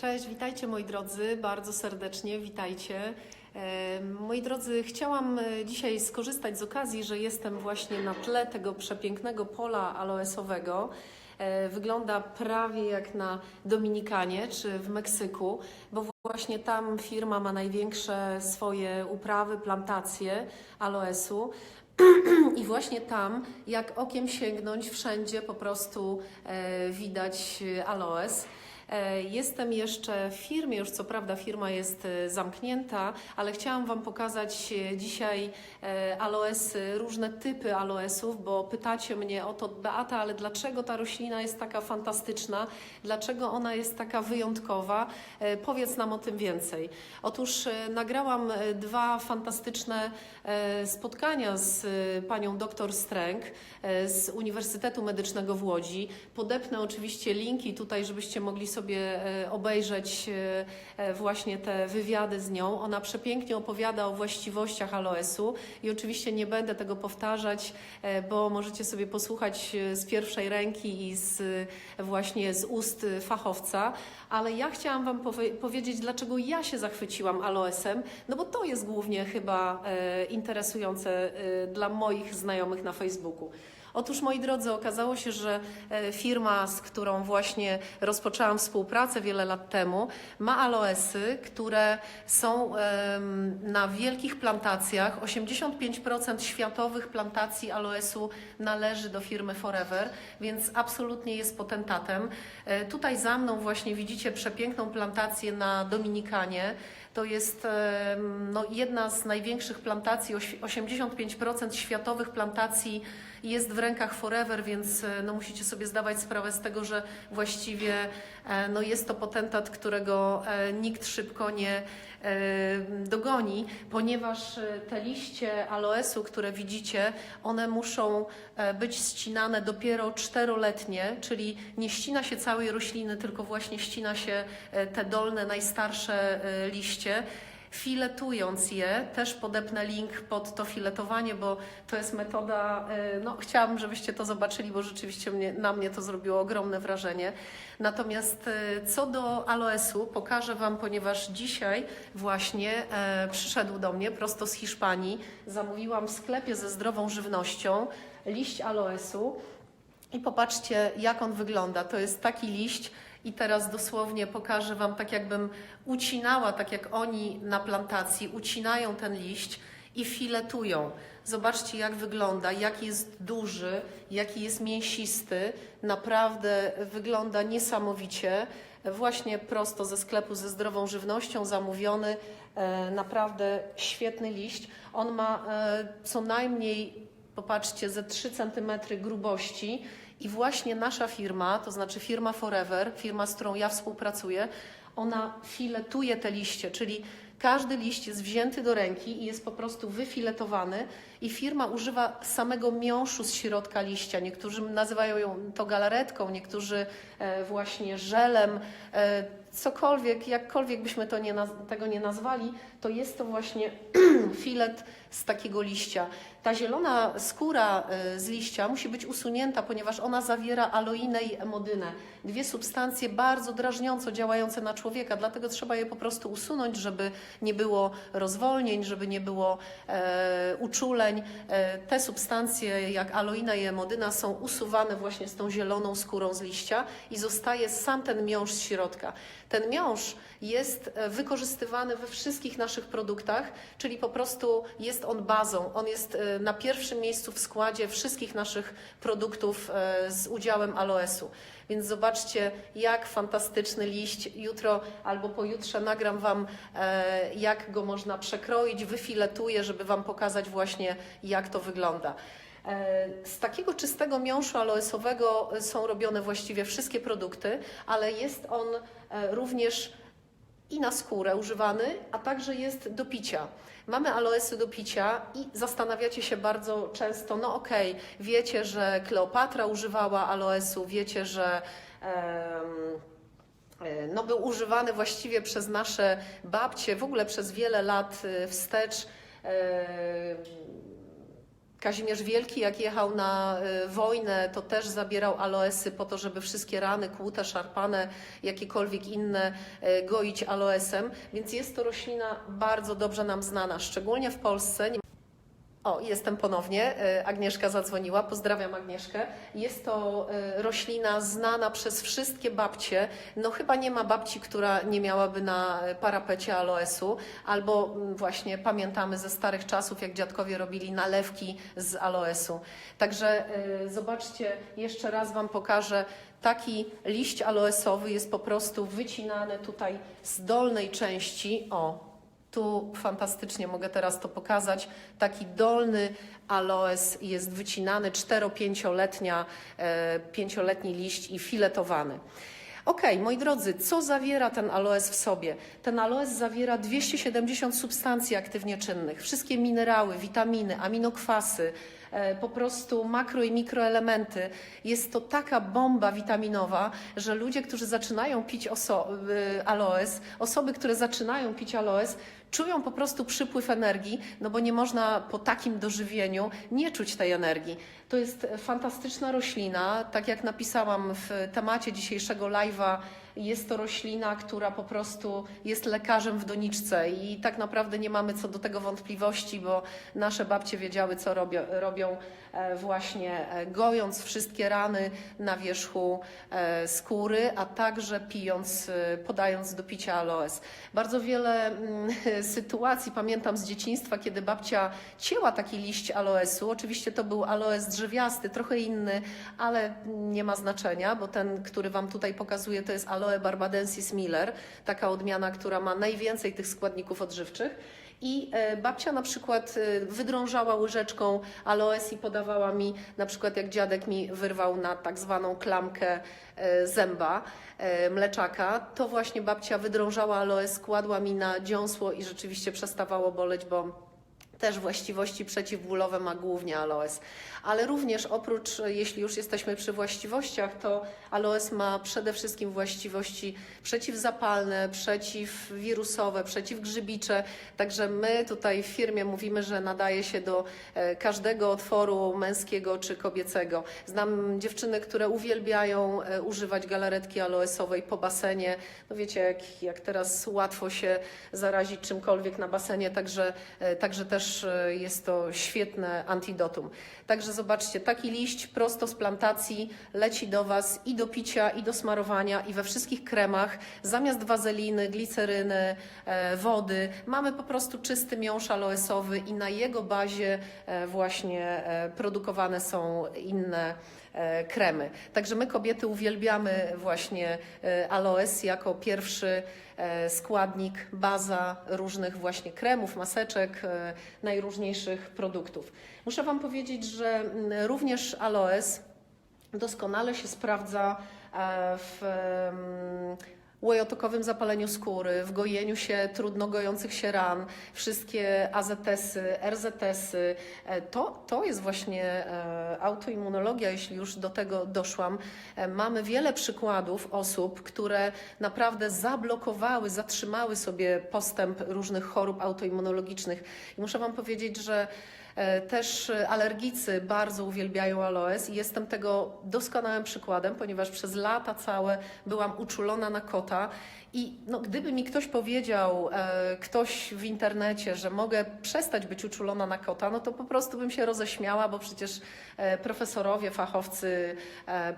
Cześć, witajcie moi drodzy, bardzo serdecznie witajcie. E, Moi drodzy, chciałam e, dzisiaj skorzystać z okazji, że jestem właśnie na tle tego przepięknego pola aloesowego. E, Wygląda prawie jak na Dominikanie czy w Meksyku, bo właśnie tam firma ma największe swoje uprawy, plantacje aloesu. I właśnie tam, jak okiem sięgnąć, wszędzie po prostu widać aloes. E, Jestem jeszcze w firmie, już co prawda firma jest e, zamknięta, ale chciałam Wam pokazać e, dzisiaj aloesy, różne typy aloesów, bo pytacie mnie o to, Beata, ale dlaczego ta roślina jest taka fantastyczna? Dlaczego ona jest taka wyjątkowa? Powiedz nam o tym więcej. Otóż nagrałam dwa fantastyczne spotkania z panią dr Stręk z Uniwersytetu Medycznego w Łodzi. Podepnę oczywiście linki tutaj, żebyście mogli sobie e, obejrzeć e, e, właśnie te wywiady z nią. Ona przepięknie opowiada o właściwościach aloesu i oczywiście nie będę tego powtarzać, bo możecie sobie posłuchać z pierwszej ręki i z, właśnie z ust fachowca, ale ja chciałam Wam powie- powiedzieć, dlaczego ja się zachwyciłam aloesem, no bo to jest głównie chyba interesujące dla moich znajomych na Facebooku. Otóż, moi drodzy, okazało się, że e, firma, z którą właśnie rozpoczęłam współpracę wiele lat temu, ma aloesy, które są na wielkich plantacjach. 85% światowych plantacji aloesu należy do firmy Forever, więc absolutnie jest potentatem. E, Tutaj za mną właśnie widzicie przepiękną plantację na Dominikanie. To jest no, jedna z największych plantacji, oś- 85% światowych plantacji jest w rękach Forever, więc e, no, musicie sobie zdawać sprawę z tego, że właściwie e, no, jest to potentat, którego e, nikt szybko nie dogoni, ponieważ te liście aloesu, które widzicie, one muszą być ścinane dopiero czteroletnie, czyli nie ścina się całej rośliny, tylko właśnie ścina się te dolne, najstarsze liście. Filetując je, też podepnę link pod to filetowanie, bo to jest metoda, e, no chciałabym, żebyście to zobaczyli, bo rzeczywiście mnie, na mnie to zrobiło ogromne wrażenie. Natomiast e, co do aloesu, pokażę Wam, ponieważ dzisiaj właśnie e, przyszedł do mnie prosto z Hiszpanii. Zamówiłam w sklepie ze zdrową żywnością liść aloesu. I popatrzcie, jak on wygląda. To jest taki liść, i teraz dosłownie pokażę Wam, tak jakbym ucinała, tak jak oni na plantacji, ucinają ten liść i filetują. Zobaczcie, jak wygląda, jaki jest duży, jaki jest mięsisty. Naprawdę wygląda niesamowicie. Właśnie prosto ze sklepu ze zdrową żywnością zamówiony. E, naprawdę świetny liść. On ma e, co najmniej, popatrzcie, ze 3 cm grubości. I właśnie nasza firma, to znaczy firma Forever, firma, z którą ja współpracuję, ona filetuje te liście, czyli każdy liść jest wzięty do ręki i jest po prostu wyfiletowany i firma używa samego miąższu z środka liścia. Niektórzy nazywają ją to galaretką, niektórzy e, właśnie żelem, e, cokolwiek, jakkolwiek byśmy to nie, tego nie nazwali, to jest to właśnie filet z takiego liścia. Ta zielona skóra e, z liścia musi być usunięta, ponieważ ona zawiera aloinę i emodynę. Dwie substancje bardzo drażniąco działające na człowieka, dlatego trzeba je po prostu usunąć, żeby nie było rozwolnień, żeby nie było e, uczuleń. E, te substancje, jak aloina i emodyna, są usuwane właśnie z tą zieloną skórą z liścia i zostaje sam ten miąższ z środka. Ten miąższ jest e, wykorzystywany we wszystkich naszych produktach, czyli po prostu jest on bazą. On jest e, na pierwszym miejscu w składzie wszystkich naszych produktów e, z udziałem aloesu. Więc zobaczcie, jak fantastyczny liść. Jutro albo pojutrze nagram Wam, jak go można przekroić, wyfiletuję, żeby Wam pokazać właśnie, jak to wygląda. E, Z takiego czystego miąższu aloesowego są robione właściwie wszystkie produkty, ale jest on e, również i na skórę używany, a także jest do picia. Mamy aloesy do picia i zastanawiacie się bardzo często, no okej, wiecie, że Kleopatra używała aloesu, wiecie, że e, no, był używany właściwie przez nasze babcie, w ogóle przez wiele lat e, wstecz. e, Kazimierz Wielki, jak jechał na y, wojnę, to też zabierał aloesy po to, żeby wszystkie rany kłute, szarpane, jakiekolwiek inne y, goić aloesem. Więc jest to roślina bardzo dobrze nam znana, szczególnie w Polsce. O, jestem ponownie. Y, Agnieszka zadzwoniła. Pozdrawiam Agnieszkę. Jest to y, roślina znana przez wszystkie babcie. No chyba nie ma babci, która nie miałaby na parapecie aloesu. Albo mm, właśnie pamiętamy ze starych czasów, jak dziadkowie robili nalewki z aloesu. Także y, zobaczcie, jeszcze raz Wam pokażę. Taki liść aloesowy jest po prostu wycinany tutaj z dolnej części. O, tu fantastycznie mogę teraz to pokazać. Taki dolny aloes jest wycinany, 4-5-letnia, e, liść i filetowany. Ok, moi drodzy, co zawiera ten aloes w sobie? Ten aloes zawiera 270 substancji aktywnie czynnych, wszystkie minerały, witaminy, aminokwasy, po prostu makro i mikroelementy. Jest to taka bomba witaminowa, że ludzie, którzy zaczynają pić y, aloes, osoby, które zaczynają pić aloes, czują po prostu przypływ energii, no bo nie można po takim dożywieniu nie czuć tej energii. To jest fantastyczna roślina, tak jak napisałam w temacie dzisiejszego live'a, jest to roślina, która po prostu jest lekarzem w doniczce i tak naprawdę nie mamy co do tego wątpliwości, bo nasze babcie wiedziały, co robią, robią e, właśnie e, gojąc wszystkie rany na wierzchu e, skóry, a także pijąc, podając do picia aloes. Bardzo wiele mm, sytuacji pamiętam z dzieciństwa, kiedy babcia cięła taki liść aloesu. Oczywiście to był aloes drzewiasty, trochę inny, ale nie ma znaczenia, bo ten, który Wam tutaj pokazuję, to jest aloe barbadensis miller, taka odmiana, która ma najwięcej tych składników odżywczych. I e, babcia na przykład e, wydrążała łyżeczką aloes i podawała mi, na przykład jak dziadek mi wyrwał na tak zwaną klamkę e, zęba mleczaka, to właśnie babcia wydrążała aloes, kładła mi na dziąsło i rzeczywiście przestawało boleć, bo też właściwości przeciwbólowe ma głównie aloes. Ale również oprócz, jeśli już jesteśmy przy właściwościach, to aloes ma przede wszystkim właściwości przeciwzapalne, przeciwwirusowe, przeciwgrzybicze. Także my tutaj w firmie mówimy, że nadaje się do e, każdego otworu męskiego czy kobiecego. Znam dziewczyny, które uwielbiają e, używać galaretki aloesowej po basenie. No wiecie, jak, jak teraz łatwo się zarazić czymkolwiek na basenie, także, e, także też e, jest to świetne antidotum. Także zobaczcie, taki liść prosto z plantacji leci do Was i do picia, i do smarowania, i we wszystkich kremach. Zamiast wazeliny, gliceryny, e, wody mamy po prostu czysty miąższ aloesowy i na jego bazie e, właśnie produkowane są inne kremy. Także my kobiety uwielbiamy właśnie aloes jako pierwszy składnik, baza różnych właśnie kremów, maseczek, e, najróżniejszych produktów. Muszę Wam powiedzieć, że mm, również aloes doskonale się sprawdza e, w em, łojotokowym zapaleniu skóry, w gojeniu się trudno gojących się ran, wszystkie AZS-y, RZS-y. E, To, to jest właśnie e, autoimmunologia, jeśli już do tego doszłam. E, Mamy wiele przykładów osób, które naprawdę zablokowały, zatrzymały sobie postęp różnych chorób autoimmunologicznych. I muszę Wam powiedzieć, że Też e, alergicy bardzo uwielbiają aloes i jestem tego doskonałym przykładem, ponieważ przez lata całe byłam uczulona na kota. I no, gdyby mi ktoś powiedział, e, ktoś w internecie, że mogę przestać być uczulona na kota, no to po prostu bym się roześmiała, bo przecież e, profesorowie, fachowcy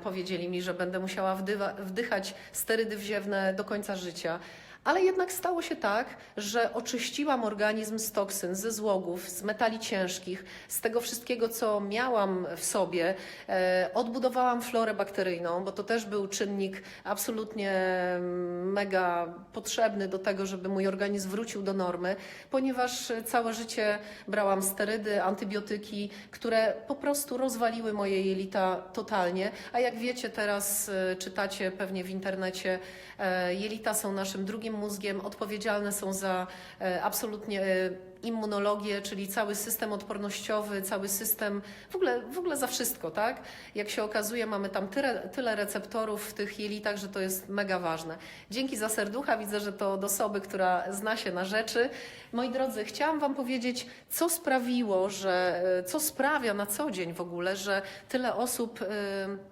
powiedzieli mi, że będę musiała wdychać sterydy wziewne do końca życia. Ale jednak stało się tak, że oczyściłam organizm z toksyn, ze złogów, z metali ciężkich, z tego wszystkiego, co miałam w sobie. E, odbudowałam florę bakteryjną, bo to też był czynnik absolutnie mm, mega potrzebny do tego, żeby mój organizm wrócił do normy, ponieważ całe życie brałam sterydy, antybiotyki, które po prostu rozwaliły moje jelita totalnie. A jak wiecie, teraz e, czytacie pewnie w internecie, e, jelita są naszym drugim mózgiem, odpowiedzialne są za e, absolutnie e, immunologię, czyli cały system odpornościowy, cały system, w ogóle, w ogóle za wszystko, tak? Jak się okazuje, mamy tam tyle, tyle receptorów w tych jelitach, że to jest mega ważne. Dzięki za serducha, widzę, że to od osoby, która zna się na rzeczy. Moi drodzy, chciałam Wam powiedzieć, co sprawiło, że, e, co sprawia na co dzień w ogóle, że tyle osób... e,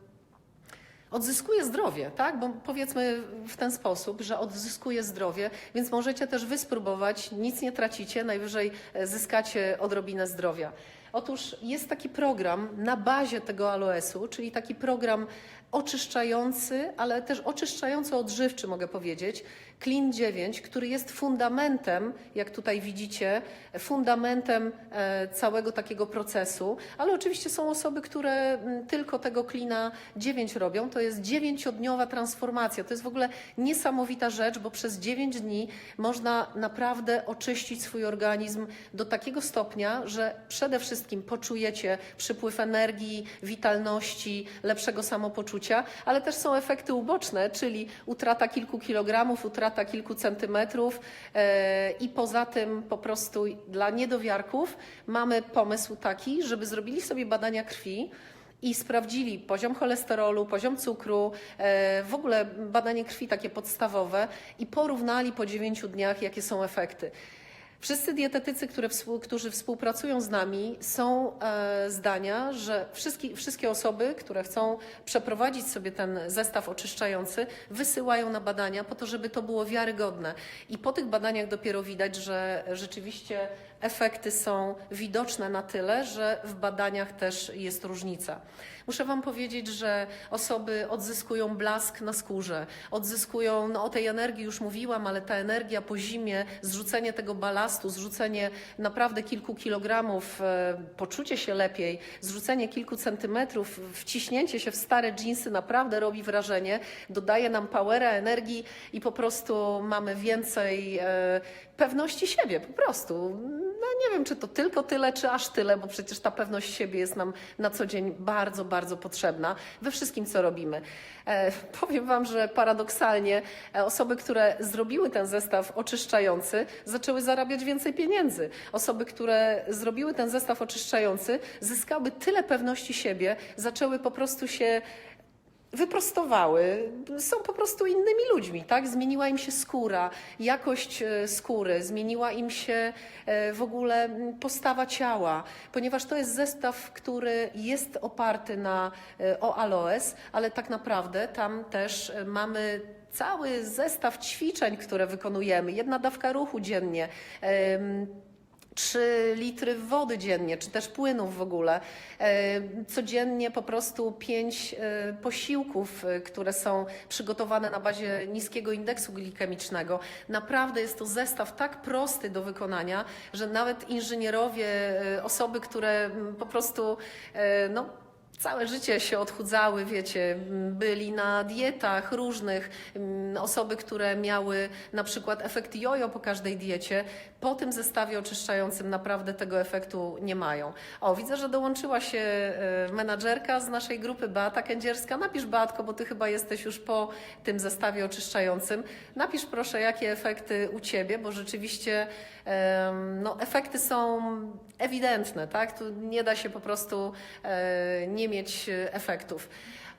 odzyskuje zdrowie, tak? Bo powiedzmy w ten sposób, że odzyskuje zdrowie, więc możecie też wy spróbować, nic nie tracicie, najwyżej e, zyskacie odrobinę zdrowia. Otóż jest taki program na bazie tego aloesu, czyli taki program oczyszczający, ale też oczyszczająco odżywczy, mogę powiedzieć, Clean 9, który jest fundamentem, jak tutaj widzicie, fundamentem e, całego takiego procesu, ale oczywiście są osoby, które mm, tylko tego Cleana 9 robią. To jest dziewięciodniowa transformacja. To jest w ogóle niesamowita rzecz, bo przez 9 dni można naprawdę oczyścić swój organizm do takiego stopnia, że przede wszystkim poczujecie przypływ energii, witalności, lepszego samopoczucia, ale też są efekty uboczne, czyli utrata kilku kilogramów, utrata kilku centymetrów e, i poza tym po prostu dla niedowiarków mamy pomysł taki, żeby zrobili sobie badania krwi i sprawdzili poziom cholesterolu, poziom cukru, e, w ogóle badanie krwi takie podstawowe i porównali po 9 dniach, jakie są efekty. Wszyscy dietetycy, które, którzy współpracują z nami, są e, zdania, że wszystkie, wszystkie osoby, które chcą przeprowadzić sobie ten zestaw oczyszczający, wysyłają na badania po to, żeby to było wiarygodne. I po tych badaniach dopiero widać, że rzeczywiście efekty są widoczne na tyle, że w badaniach też jest różnica. Muszę Wam powiedzieć, że osoby odzyskują blask na skórze, odzyskują, no o tej energii już mówiłam, ale ta energia po zimie, zrzucenie tego balastu, zrzucenie naprawdę kilku kilogramów, e, poczucie się lepiej, zrzucenie kilku centymetrów, wciśnięcie się w stare dżinsy naprawdę robi wrażenie, dodaje nam powera, energii i po prostu mamy więcej e, pewności siebie, po prostu. Nie wiem, czy to tylko tyle, czy aż tyle, bo przecież ta pewność siebie jest nam na co dzień bardzo, bardzo potrzebna we wszystkim, co robimy. E, powiem Wam, że paradoksalnie e, osoby, które zrobiły ten zestaw oczyszczający, zaczęły zarabiać więcej pieniędzy. Osoby, które zrobiły ten zestaw oczyszczający, zyskały tyle pewności siebie, zaczęły po prostu się wyprostowały, są po prostu innymi ludźmi, tak? Zmieniła im się skóra, jakość e, skóry, zmieniła im się e, w ogóle postawa ciała, ponieważ to jest zestaw, który jest oparty na e, o aloes, ale tak naprawdę tam też mamy cały zestaw ćwiczeń, które wykonujemy, jedna dawka ruchu dziennie. Em, 3 litry wody dziennie, czy też płynów w ogóle. E, Codziennie po prostu 5 posiłków, e, które są przygotowane na bazie niskiego indeksu glikemicznego. Naprawdę jest to zestaw tak prosty do wykonania, że nawet inżynierowie, e, osoby, które mm, po prostu e, no, całe życie się odchudzały, wiecie, byli na dietach różnych, m, osoby, które miały na przykład efekt jojo po każdej diecie, po tym zestawie oczyszczającym naprawdę tego efektu nie mają. O, widzę, że dołączyła się e, menadżerka z naszej grupy Beata Kędzierska. Napisz Beatko, bo ty chyba jesteś już po tym zestawie oczyszczającym. Napisz proszę, jakie efekty u ciebie, bo rzeczywiście no, efekty są ewidentne, tak? Tu nie da się po prostu e, nie mieć e, efektów.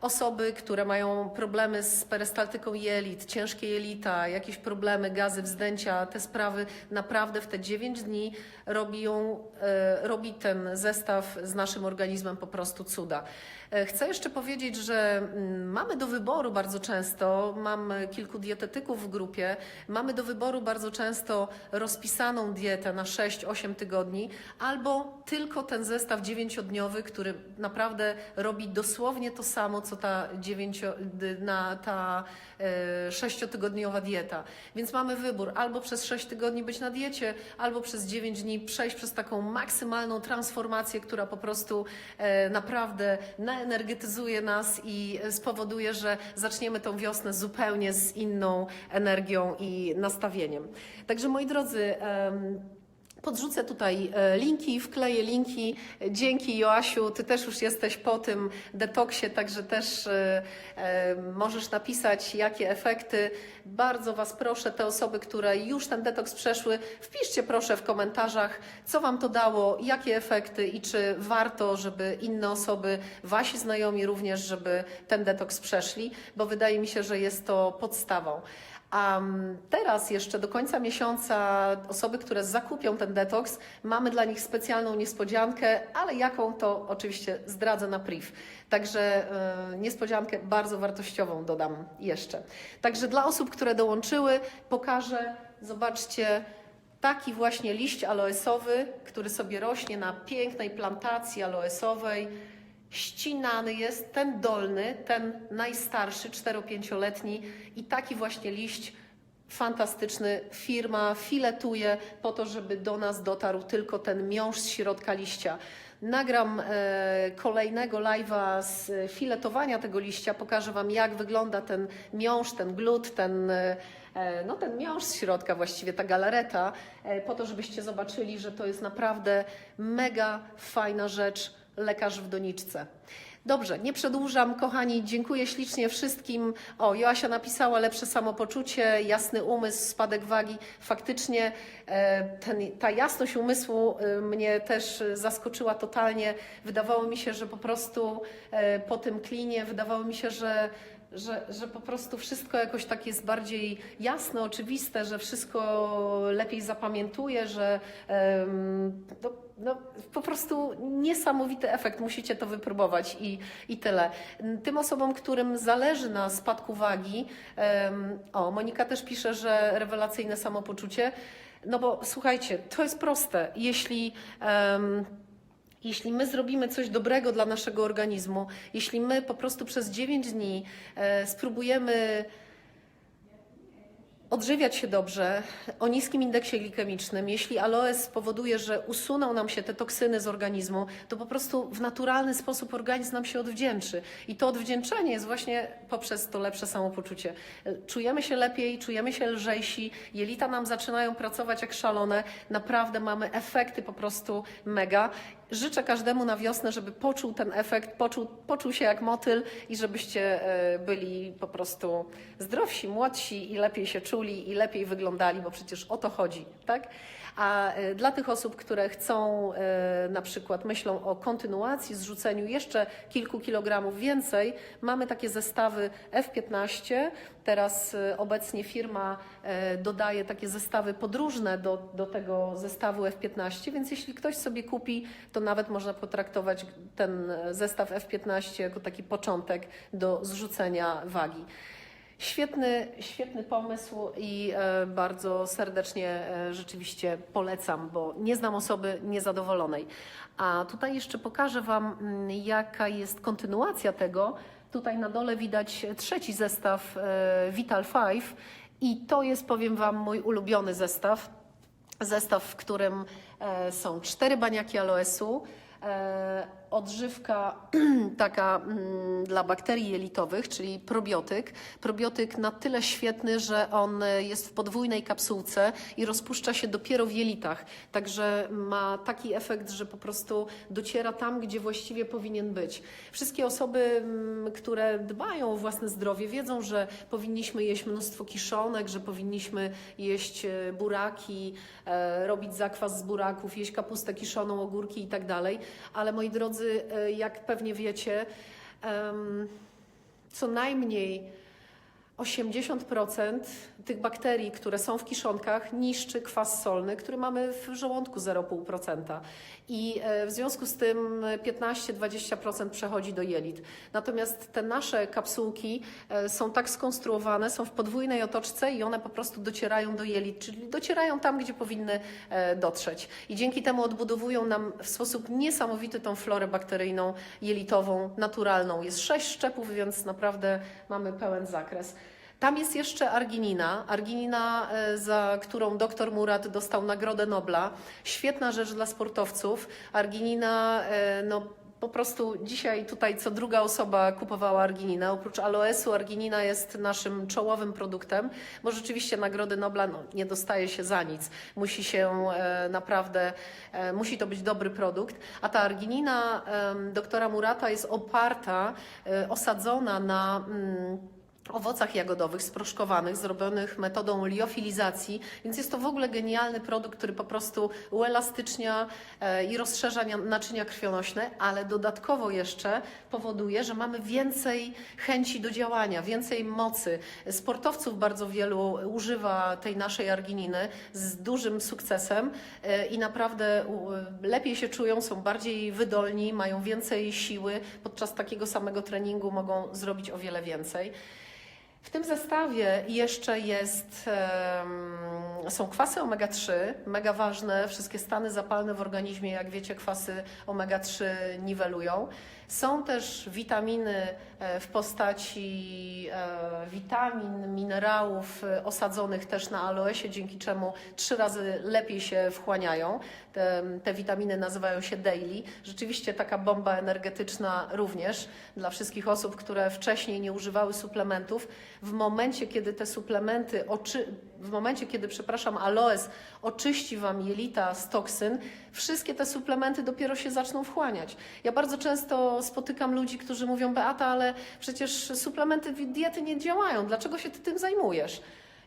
Osoby, które mają problemy z perystaltyką jelit, ciężkie jelita, jakieś problemy, gazy, wzdęcia, te sprawy naprawdę w te 9 dni robią, e, robi ten zestaw z naszym organizmem po prostu cuda. E, Chcę jeszcze powiedzieć, że mm, mamy do wyboru bardzo często, mam kilku dietetyków w grupie, mamy do wyboru bardzo często rozpisaną dietę na 6-8 tygodni, albo tylko ten zestaw dziewięciodniowy, który naprawdę robi dosłownie to samo, co ta, dziewięcio, dy- na, ta e, sześciotygodniowa dieta. Więc mamy wybór albo przez 6 tygodni być na diecie, albo przez 9 dni przejść przez taką maksymalną transformację, która po prostu e, naprawdę naenergetyzuje nas i spowoduje, że zaczniemy tą wiosnę zupełnie z inną energią i nastawieniem. Także moi drodzy, Podrzucę tutaj e, linki, wkleję linki. Dzięki Joasiu, ty też już jesteś po tym detoksie, także też e, e, możesz napisać, jakie efekty. Bardzo Was proszę, te osoby, które już ten detoks przeszły, wpiszcie proszę w komentarzach, co Wam to dało, jakie efekty i czy warto, żeby inne osoby, Wasi znajomi również, żeby ten detoks przeszli, bo wydaje mi się, że jest to podstawą. A teraz jeszcze do końca miesiąca osoby, które zakupią ten detoks, mamy dla nich specjalną niespodziankę, ale jaką to oczywiście zdradzę na priv. Także e, niespodziankę bardzo wartościową dodam jeszcze. Także dla osób, które dołączyły, pokażę, zobaczcie, taki właśnie liść aloesowy, który sobie rośnie na pięknej plantacji aloesowej. Ścinany jest ten dolny, ten najstarszy, 4-5-letni i taki właśnie liść fantastyczny. Firma filetuje po to, żeby do nas dotarł tylko ten miąższ z środka liścia. Nagram e, kolejnego live'a z filetowania tego liścia, pokażę Wam jak wygląda ten miąższ, ten glut, ten, e, no, ten miąższ z środka właściwie, ta galareta, e, po to, żebyście zobaczyli, że to jest naprawdę mega fajna rzecz, lekarz w doniczce. Dobrze, nie przedłużam, kochani, dziękuję ślicznie wszystkim. O, Joasia napisała lepsze samopoczucie, jasny umysł, spadek wagi. Faktycznie e, ten, ta jasność umysłu e, mnie też zaskoczyła totalnie. Wydawało mi się, że po prostu e, po tym klinie, wydawało mi się, że że, że po prostu wszystko jakoś tak jest bardziej jasne, oczywiste, że wszystko lepiej zapamiętuje, że no, no, po prostu niesamowity efekt, musicie to wypróbować i, i tyle. Tym osobom, którym zależy na spadku wagi, em, o, Monika też pisze, że rewelacyjne samopoczucie, no bo słuchajcie, to jest proste. Jeśli. em, jeśli my zrobimy coś dobrego dla naszego organizmu, jeśli my po prostu przez 9 dni e, spróbujemy odżywiać się dobrze, o niskim indeksie glikemicznym, jeśli aloes spowoduje, że usuną nam się te toksyny z organizmu, to po prostu w naturalny sposób organizm nam się odwdzięczy. I to odwdzięczenie jest właśnie poprzez to lepsze samopoczucie. Czujemy się lepiej, czujemy się lżejsi, jelita nam zaczynają pracować jak szalone, naprawdę mamy efekty po prostu mega. Życzę każdemu na wiosnę, żeby poczuł ten efekt, poczuł, poczuł się jak motyl i żebyście e, byli po prostu zdrowsi, młodsi i lepiej się czuli i lepiej wyglądali, bo przecież o to chodzi, tak? A e, dla tych osób, które chcą e, na przykład myślą o kontynuacji, zrzuceniu jeszcze kilku kilogramów więcej, mamy takie zestawy F15. Teraz e, obecnie firma e, dodaje takie zestawy podróżne do, do tego zestawu F15, więc jeśli ktoś sobie kupi, to nawet można potraktować ten zestaw F15 jako taki początek do zrzucenia wagi. Świetny, świetny pomysł i e, bardzo serdecznie e, rzeczywiście polecam, bo nie znam osoby niezadowolonej. A tutaj jeszcze pokażę Wam, mm, jaka jest kontynuacja tego. Tutaj na dole widać trzeci zestaw e, Vital 5 i to jest, powiem Wam, mój ulubiony zestaw. Zestaw, w którym e, są cztery baniaki aloesu, e, odżywka taka mm, dla bakterii jelitowych, czyli probiotyk. Probiotyk na tyle świetny, że on jest w podwójnej kapsułce i rozpuszcza się dopiero w jelitach. Także ma taki efekt, że po prostu dociera tam, gdzie właściwie powinien być. Wszystkie osoby, mm, które dbają o własne zdrowie, wiedzą, że powinniśmy jeść mnóstwo kiszonek, że powinniśmy jeść e, buraki, e, robić zakwas z buraków, jeść kapustę kiszoną, ogórki i tak dalej. Ale moi drodzy, e, jak pewnie wiecie, co najmniej 80% tych bakterii, które są w kiszonkach, niszczy kwas solny, który mamy w żołądku 0,5%. I e, w związku z tym 15-20% przechodzi do jelit. Natomiast te nasze kapsułki e, są tak skonstruowane, są w podwójnej otoczce i one po prostu docierają do jelit, czyli docierają tam, gdzie powinny e, dotrzeć. I dzięki temu odbudowują nam w sposób niesamowity tą florę bakteryjną, jelitową, naturalną. Jest sześć szczepów, więc naprawdę mamy pełen zakres. Tam jest jeszcze arginina. Arginina, e, za którą dr Murat dostał Nagrodę Nobla. Świetna rzecz dla sportowców. Arginina, e, no, po prostu dzisiaj tutaj co druga osoba kupowała argininę. Oprócz aloesu, arginina jest naszym czołowym produktem, bo rzeczywiście Nagrody Nobla no, nie dostaje się za nic. Musi się e, naprawdę, e, musi to być dobry produkt. A ta arginina em, doktora Murata jest oparta, e, osadzona na. Mm, owocach jagodowych sproszkowanych, zrobionych metodą liofilizacji, więc jest to w ogóle genialny produkt, który po prostu uelastycznia e, i rozszerza nia- naczynia krwionośne, ale dodatkowo jeszcze powoduje, że mamy więcej chęci do działania, więcej mocy. Sportowców bardzo wielu używa tej naszej argininy z dużym sukcesem e, i naprawdę u- lepiej się czują, są bardziej wydolni, mają więcej siły. Podczas takiego samego treningu mogą zrobić o wiele więcej. W tym zestawie jeszcze jest, są kwasy omega-3, mega ważne, wszystkie stany zapalne w organizmie, jak wiecie, kwasy omega-3 niwelują. Są też witaminy e, w postaci e, witamin, minerałów e, osadzonych też na aloesie, dzięki czemu trzy razy lepiej się wchłaniają. Te, te witaminy nazywają się daily. Rzeczywiście taka bomba energetyczna również dla wszystkich osób, które wcześniej nie używały suplementów. W momencie, kiedy te suplementy, oczy, w momencie, kiedy, przepraszam, aloes oczyści Wam jelita z toksyn, wszystkie te suplementy dopiero się zaczną wchłaniać. Ja bardzo często spotykam ludzi, którzy mówią, Beata, ale przecież suplementy diety nie działają. Dlaczego się Ty tym zajmujesz?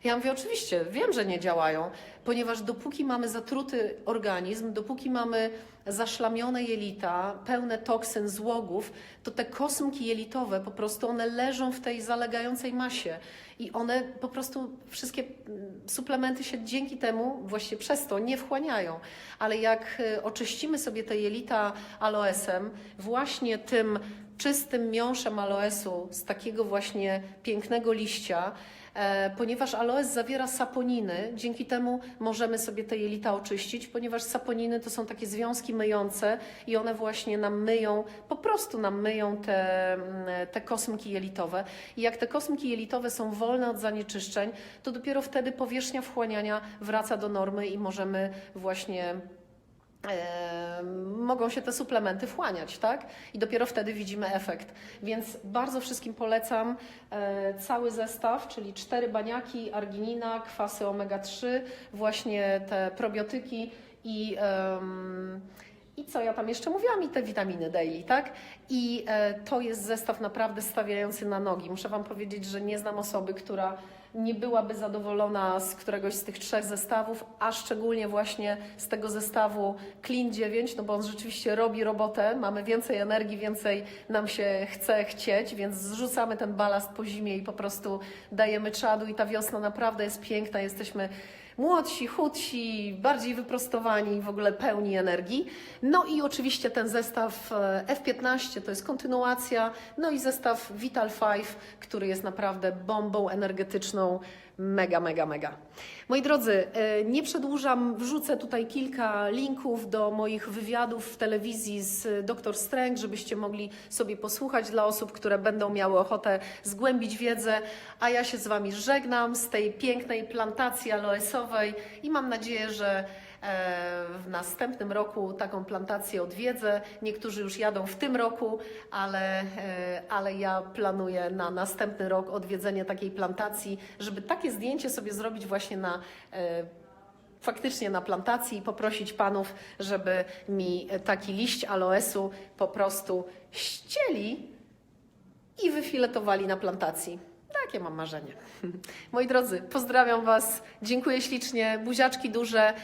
Ja mówię, oczywiście, wiem, że nie działają, ponieważ dopóki mamy zatruty organizm, dopóki mamy zaszlamione jelita, pełne toksyn, złogów, to te kosmki jelitowe po prostu one leżą w tej zalegającej masie i one po prostu wszystkie mm, suplementy się dzięki temu, właśnie przez to nie wchłaniają. Ale jak y, oczyścimy sobie te jelita aloesem, właśnie tym czystym miąższem aloesu z takiego właśnie pięknego liścia, ponieważ aloes zawiera saponiny, dzięki temu możemy sobie te jelita oczyścić, ponieważ saponiny to są takie związki myjące i one właśnie nam myją, po prostu nam myją te, mm, te kosmki jelitowe. I jak te kosmki jelitowe są wolne od zanieczyszczeń, to dopiero wtedy powierzchnia wchłaniania wraca do normy i możemy właśnie e, mogą się te suplementy wchłaniać, tak? I dopiero wtedy widzimy efekt. Więc bardzo wszystkim polecam e, cały zestaw, czyli cztery baniaki, arginina, kwasy omega-3, właśnie te probiotyki i i co ja tam jeszcze mówiłam? I te witaminy daily, tak? I e, to jest zestaw naprawdę stawiający na nogi. Muszę Wam powiedzieć, że nie znam osoby, która nie byłaby zadowolona z któregoś z tych trzech zestawów, a szczególnie właśnie z tego zestawu Clean 9, no bo on rzeczywiście robi robotę, mamy więcej energii, więcej nam się chce chcieć, więc zrzucamy ten balast po zimie i po prostu dajemy czadu i ta wiosna naprawdę jest piękna, jesteśmy młodsi, chudsi, bardziej wyprostowani, w ogóle pełni energii. No i oczywiście ten zestaw e, F15 to jest kontynuacja, no i zestaw Vital 5, który jest naprawdę bombą energetyczną. Mega, mega, mega. Moi drodzy, e, nie przedłużam, wrzucę tutaj kilka linków do moich wywiadów w telewizji z Dr Stręg, żebyście mogli sobie posłuchać dla osób, które będą miały ochotę zgłębić wiedzę. A ja się z Wami żegnam z tej pięknej plantacji aloesowej i mam nadzieję, że W następnym roku taką plantację odwiedzę. Niektórzy już jadą w tym roku, ale, e, ale ja planuję na następny rok odwiedzenie takiej plantacji, żeby takie zdjęcie sobie zrobić właśnie na e, faktycznie na plantacji i poprosić panów, żeby mi taki liść aloesu po prostu ścieli i wyfiletowali na plantacji. Takie mam marzenie. Moi drodzy, pozdrawiam Was, dziękuję ślicznie, buziaczki duże.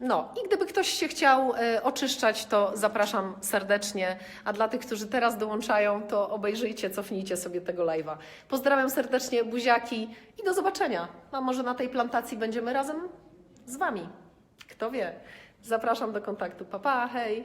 No i gdyby ktoś się chciał e, oczyszczać, to zapraszam serdecznie. A dla tych, którzy teraz dołączają, to obejrzyjcie, cofnijcie sobie tego live'a. Pozdrawiam serdecznie, buziaki i do zobaczenia. A może na tej plantacji będziemy razem z Wami? Kto wie? Zapraszam do kontaktu. Pa, pa, hej!